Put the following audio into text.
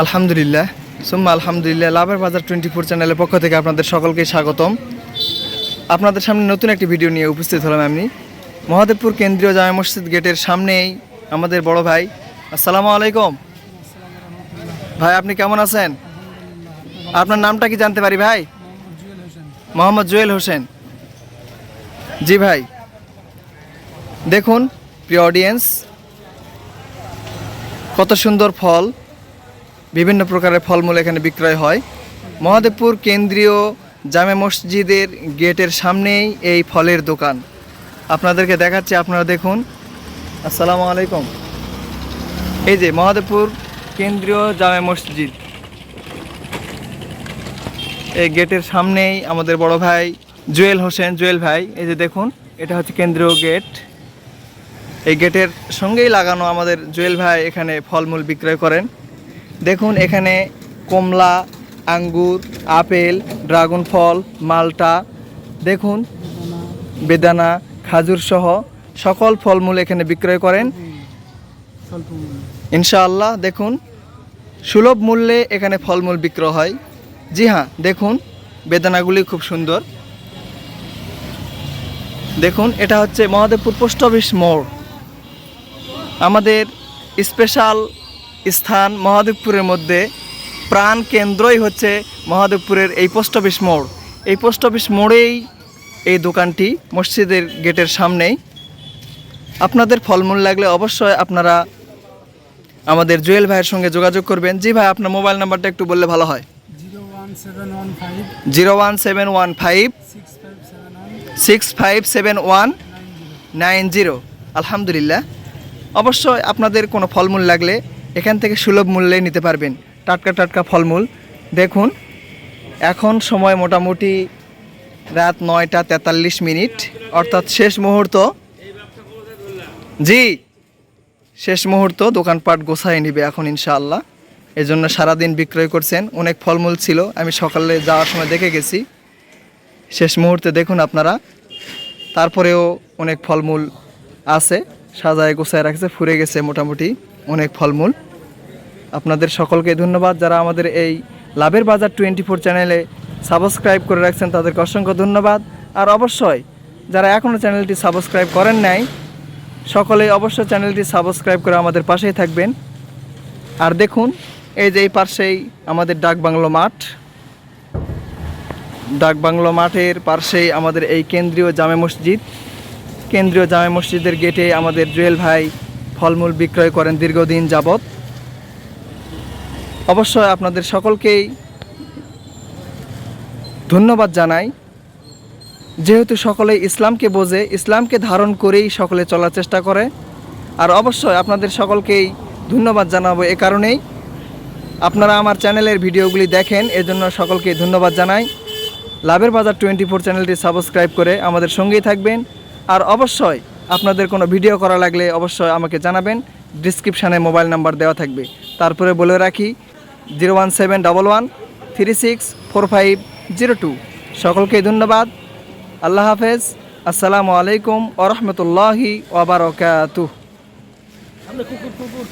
আলহামদুলিল্লাহ। সুম্মা আলহামদুলিল্লাহ, লাভের বাজার টোয়েন্টি ফোর চ্যানেলের পক্ষ থেকে আপনাদের সকলকে স্বাগতম। আপনাদের সামনে নতুন একটি ভিডিও নিয়ে উপস্থিত হলাম আমি। মহাদেবপুর কেন্দ্রীয় জামা মসজিদ গেটের সামনেই আমাদের বড় ভাই। আসসালামু আলাইকুম। ভাই, আপনি কেমন আছেন? আপনার নামটা কি জানতে পারি ভাই? মোহাম্মদ জুয়েল হোসেন। জি ভাই। দেখুন, প্রিয় অডিয়েন্স কত সুন্দর ফল। বিভিন্ন প্রকারের ফলমূল এখানে বিক্রয় হয়। মহাদেবপুর কেন্দ্রীয় জামে মসজিদের গেটের সামনেই এই ফলের দোকান। আপনাদেরকে দেখাচ্ছি, আপনারা দেখুন। আসসালামু আলাইকুম। এই যে মহাদেবপুর কেন্দ্রীয় জামে মসজিদ। এই গেটের সামনেই আমাদের বড় ভাই জুয়েল হোসেন। জুয়েল ভাই, এই যে দেখুন, এটা হচ্ছে কেন্দ্রীয় গেট। এই গেটের সঙ্গেই লাগানো আমাদের জুয়েল ভাই এখানে ফলমূল বিক্রয় করেন। দেখুন এখানে কমলা, আঙ্গুর, আপেল, ড্রাগন ফল, মালটা, দেখুন, বেদানা, খাজুর সহ সকল ফলমূল এখানে বিক্রয় করেন। ইনশাআল্লাহ, দেখুন, সুলভ মূল্যে এখানে ফলমূল বিক্রয় হয়। জি হ্যাঁ দেখুন, বেদানাগুলি খুব সুন্দর। দেখুন, এটা হচ্ছে মহাদেবপুর পোস্ট অফিস মোড়। আমাদের স্পেশাল স্থান মহাদেবপুরের মধ্যে। প্রাণ কেন্দ্রই হচ্ছে মহাদেবপুরের এই পোস্ট অফিস মোড়। এই পোস্ট অফিস মোড়েই এই দোকানটি মসজিদের গেটের সামনেই। আপনাদের ফলমূল লাগলে অবশ্যই আপনারা আমাদের জুয়েল ভাইয়ের সঙ্গে যোগাযোগ করবেন। জি ভাই, আপনার মোবাইল নাম্বারটা একটু বললে ভালো হয়। Zero one seven one five six five seven one, nine zero. আলহামদুলিল্লাহ। অবশ্যই আপনাদের কোনো ফলমূল লাগলে এখান থেকে সুলভ মূল্যে নিতে পারবেন। টাটকা টাটকা ফলমূল। দেখুন, এখন সময় মোটামুটি রাত নয়টা তেতাল্লিশ মিনিট। অর্থাৎ শেষ মুহূর্ত। জি, শেষ মুহূর্ত, দোকানপাট গোছায় নিবে এখন ইনশাআল্লাহ। এই জন্য সারাদিন বিক্রয় করছেন। অনেক ফলমূল ছিল। আমি সকালে যাওয়ার সময় দেখে গেছি। শেষ মুহূর্তে দেখুন আপনারা। তারপরেও অনেক ফলমূল আছে। সাজায় গোছায় রাখছে, ফুরে গেছে মোটামুটি অনেক ফলমূল। আপনাদের সকলকে ধন্যবাদ যারা আমাদের এই লাভের বাজার টোয়েন্টি ফোর চ্যানেলে সাবস্ক্রাইব করে রাখছেন, তাদেরকে অসংখ্য ধন্যবাদ। আর অবশ্যই, যারা এখনও চ্যানেলটি সাবস্ক্রাইব করেন নাই, সকলেই অবশ্যই চ্যানেলটি সাবস্ক্রাইব করে আমাদের পাশেই থাকবেন। আর দেখুন, এই যে এই পাশেই আমাদের ডাক বাংলো মাঠ। ডাক বাংলো মাঠের পাশেই আমাদের এই কেন্দ্রীয় জামে মসজিদ। কেন্দ্রীয় জামে মসজিদের গেটে আমাদের জুয়েল ভাই ফলমূল বিক্রয় করেন দীর্ঘদিন যাবৎ। অবশ্যই আপনাদের সকলকেই ধন্যবাদ জানাই। যেহেতু সকলে ইসলামকে বোঝে, ইসলামকে ধারণ করেই সকলে চলার চেষ্টা করে। আর অবশ্যই আপনাদের সকলকেই ধন্যবাদ জানাব এ কারণেই। আপনারা আমার চ্যানেলের ভিডিওগুলি দেখেন, এজন্য সকলকে ধন্যবাদ জানাই। লাভের বাজার টোয়েন্টি ফোর চ্যানেলটি সাবস্ক্রাইব করে আমাদের সঙ্গেই থাকবেন। আর অবশ্যই আপনাদের কোনো ভিডিও করা লাগলে অবশ্যই আমাকে জানাবেন। ডিসক্রিপশানে মোবাইল নাম্বার দেওয়া থাকবে। তারপরে বলে রাখি, zero one seven double one three six four five zero two. সকলকে ধন্যবাদ। আল্লাহ হাফেজ। আসসালামু আলাইকুম ওরহমতুল্লাহি ওবরাকাতুহ কুকুর কুকুর।